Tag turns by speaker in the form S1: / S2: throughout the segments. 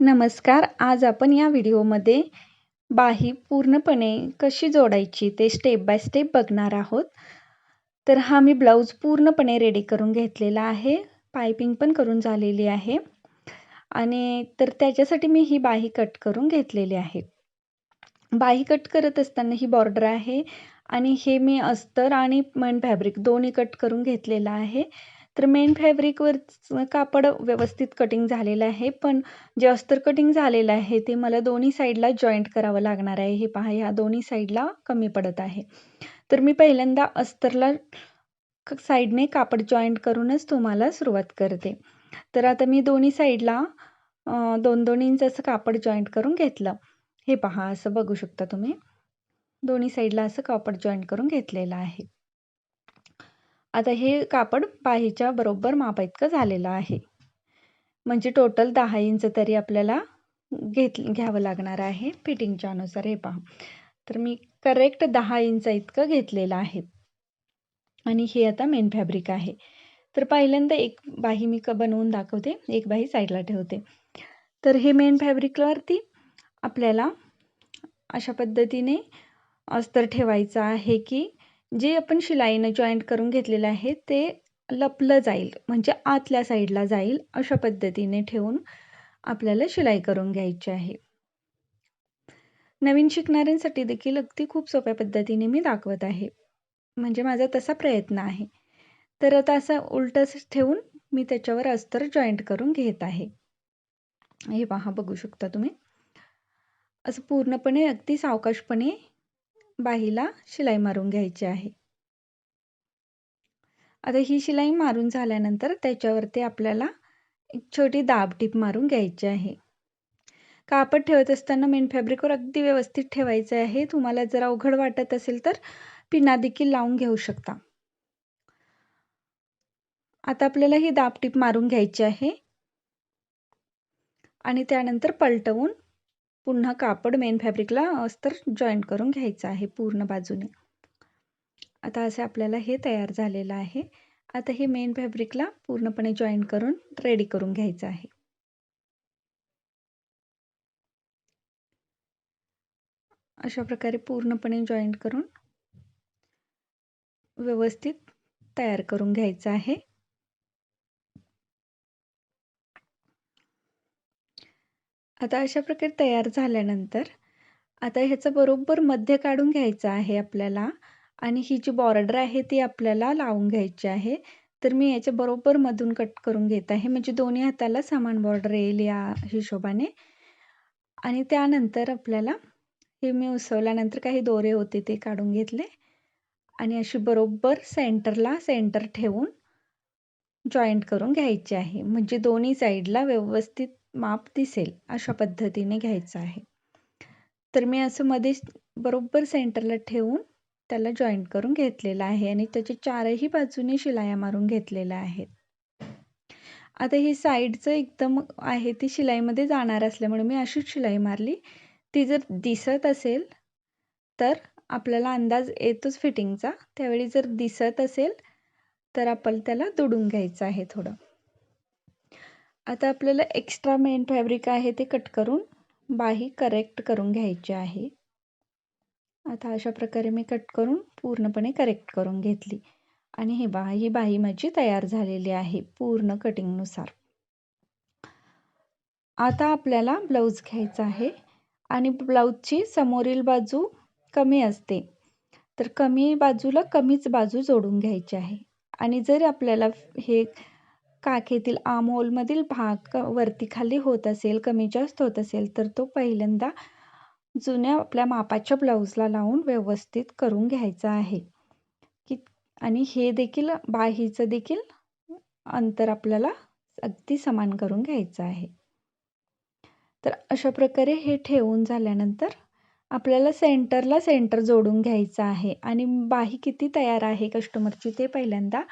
S1: नमस्कार आज आपण या व्हिडिओमध्ये बाही पूर्णपणे कशी जोडायची ते स्टेप बाय स्टेप बघणार आहोत. तर हा मी ब्लाऊज पूर्णपणे रेडी करून घेतलेला आहे. पायपिंग पण करून झालेली आहे. आणि तर त्याच्यासाठी मी ही बाही कट करून घेतलेली आहे. बाही कट करत असताना ही बॉर्डर आहे. आणि हे मी अस्तर आणि मन फॅब्रिक दोन्ही कट करून घेतलेलं आहे. तर मेन फॅब्रिकवर कापड व्यवस्थित कटिंग झालेलं आहे. पण जे अस्तर कटिंग झालेलं आहे ते मला दोन्ही साईडला जॉईंट करावं लागणार आहे. हे पहा ह्या दोन्ही साईडला कमी पडत आहे. तर मी पहिल्यांदा अस्तरला साईडने कापड जॉईंट करूनच तुम्हाला सुरुवात करते. तर आता मी दोन्ही साईडला दोन दोन इंच असं कापड जॉईंट करून घेतलं. हे पहा असं बघू शकता तुम्ही. दोन्ही साईडला असं कापड जॉईंट करून घेतलेलं आहे. आता हे कापड बाहीच्या बरोबर मापा इतकं झालेलं आहे. म्हणजे टोटल दहा इंच तरी आपल्याला घेत घ्यावं लागणार आहे फिटिंगच्या अनुसार. हे पहा. तर मी करेक्ट दहा इंच इतकं घेतलेलं आहे. आणि हे आता मेन फॅब्रिक आहे. तर पहिल्यांदा एक बाही मी क बनवून दाखवते. एक बाही साईडला ठेवते. तर हे मेन फॅब्रिकवरती आपल्याला अशा पद्धतीने अस्तर ठेवायचं आहे की जे आपण शिलाईनं जॉईंट करून घेतलेलं आहे ते लपलं जाईल म्हणजे आतल्या साईडला जाईल अशा पद्धतीने ठेवून आपल्याला शिलाई करून घ्यायची आहे. नवीन शिकणाऱ्यांसाठी देखील अगदी खूप सोप्या पद्धतीने मी दाखवत आहे. म्हणजे माझा तसा प्रयत्न आहे. तर आता असं उलटं ठेवून मी त्याच्यावर अस्तर जॉईंट करून घेत आहे. हे पहा बघू शकता तुम्ही. असं पूर्णपणे अगदी सावकाशपणे बाहीला शिलाई मारून घ्यायची आहे. आता ही शिलाई मारून झाल्यानंतर त्याच्यावरती आपल्याला एक छोटी दाब टीप मारून घ्यायची आहे. कापड ठेवत असताना मेन फॅब्रिकवर अगदी व्यवस्थित ठेवायचं आहे. तुम्हाला जर अवघड वाटत असेल तर पिना देखील लावून घेऊ शकता. आता आपल्याला ही दाब टीप मारून घ्यायची आहे. आणि त्यानंतर पलटवून पुन्हा कापड मेन फॅब्रिकला अस्तर जॉईंट करून घ्यायचं आहे पूर्ण बाजूने. आता असे आपल्याला हे तयार झालेलं आहे. आता हे मेन फॅब्रिकला पूर्णपणे जॉईंट करून रेडी करून घ्यायचं आहे. अशा प्रकारे पूर्णपणे जॉईंट करून व्यवस्थित तयार करून घ्यायचं आहे. आता अशा प्रकारे तयार झाल्यानंतर आता ह्याचं बरोबर मध्य काढून घ्यायचं आहे आपल्याला आणि ही जी बॉर्डर आहे ती आपल्याला लावून घ्यायची आहे. तर मी याच्या बरोबर मधून कट करून घेत आहे. म्हणजे दोन्ही हाताला समान बॉर्डर येईल या हिशोबाने. आणि त्यानंतर आपल्याला हे मी उसवल्यानंतर काही दोरे होते ते काढून घेतले. आणि अशी बरोबर सेंटरला सेंटर ठेवून जॉईंट करून घ्यायची आहे. म्हणजे दोन्ही साईडला व्यवस्थित माप दिसेल अशा पद्धतीने घ्यायचं आहे. तर मी असं मध्येच बरोबर सेंटरला ठेवून त्याला जॉईंट करून घेतलेला आहे आणि त्याचे चारही बाजूने शिलाया मारून घेतलेल्या आहेत. आता हे साईडचं एकदम आहे ती शिलाईमध्ये जाणार असल्यामुळे मी अशीच शिलाई मारली. ती जर दिसत असेल तर आपल्याला अंदाज येतोच फिटिंगचा त्यावेळी जर दिसत असेल तर आपण त्याला दुडून घ्यायचं आहे थोडं. आता आपल्याला एक्स्ट्रा मेन फॅब्रिक आहे ते कट करून बाही करेक्ट करून घ्यायची आहे. आता अशा प्रकारे मी कट करून पूर्णपणे करेक्ट करून घेतली. आणि हे बा ही बाही माझी तयार झालेली आहे पूर्ण कटिंगनुसार आता आपल्याला ब्लाऊज घ्यायचा आहे आणि ब्लाऊजची समोरील बाजू कमी असते. तर कमी बाजूला कमीच बाजू जोडून घ्यायची आहे. आणि जर आपल्याला हे काखेतील आमोलमधील भाग वरती खाली होत असेल कमी जास्त होत असेल तर तो पहिल्यांदा जुन्या आपल्या मापाच्या ब्लाऊजला लावून व्यवस्थित करून घ्यायचा आहे. की आणि हे देखील बाहीचं देखील अंतर आपल्याला अगदी समान करून घ्यायचं आहे. तर अशा प्रकारे हे ठेवून झाल्यानंतर आपल्याला सेंटरला सेंटर जोडून घ्यायचं आहे. आणि बाही किती तयार आहे कस्टमरची ते पहिल्यांदा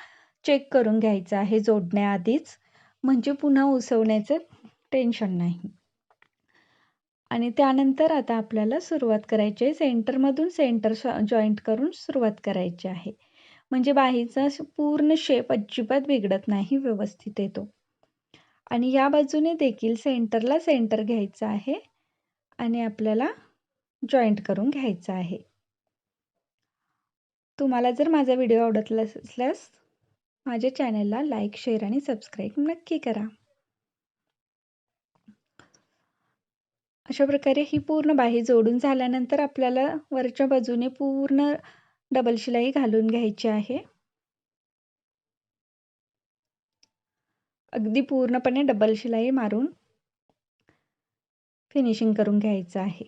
S1: चेक करून घ्यायचं आहे जोडण्याआधीच. म्हणजे पुन्हा उसवण्याचं टेन्शन नाही. आणि त्यानंतर आता आपल्याला सुरुवात करायची आहे. सेंटरमधून सेंटर जॉईंट करून सुरुवात करायची आहे. म्हणजे बाहीचा पूर्ण शेप अजिबात बिघडत नाही व्यवस्थित येतो. आणि या बाजूने देखील सेंटरला सेंटर घ्यायचं आहे. आणि आपल्याला जॉईंट करून घ्यायचं आहे. तुम्हाला जर माझा व्हिडिओ आवडत असल्यास माझ्या चॅनलला लाईक शेअर आणि सबस्क्राईब नक्की करा. अशा प्रकारे ही पूर्ण बाही जोडून झाल्यानंतर आपल्याला वरच्या बाजूने पूर्ण डबल शिलाई घालून घ्यायची आहे. अगदी पूर्णपणे डबल शिलाई मारून फिनिशिंग करून घ्यायचं आहे.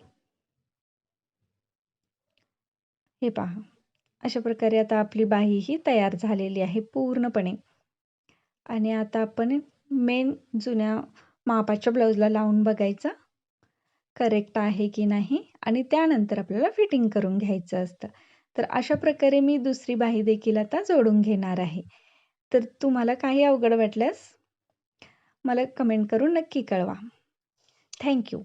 S1: हे पहा. अशा प्रकारे आता आपली बाही ही तयार झालेली आहे पूर्णपणे. आणि आता आपण मेन जुन्या मापाच्या ब्लाऊजला लावून बघायचा. करेक्ट आहे की नाही? आणि त्यानंतर आपल्याला फिटिंग करून घ्यायचं असतं. तर अशा प्रकारे मी दुसरी बाही देखील आता जोडून घेणार आहे. तर तुम्हाला काही अवघड वाटल्यास मला कमेंट करून नक्की कळवा. थँक्यू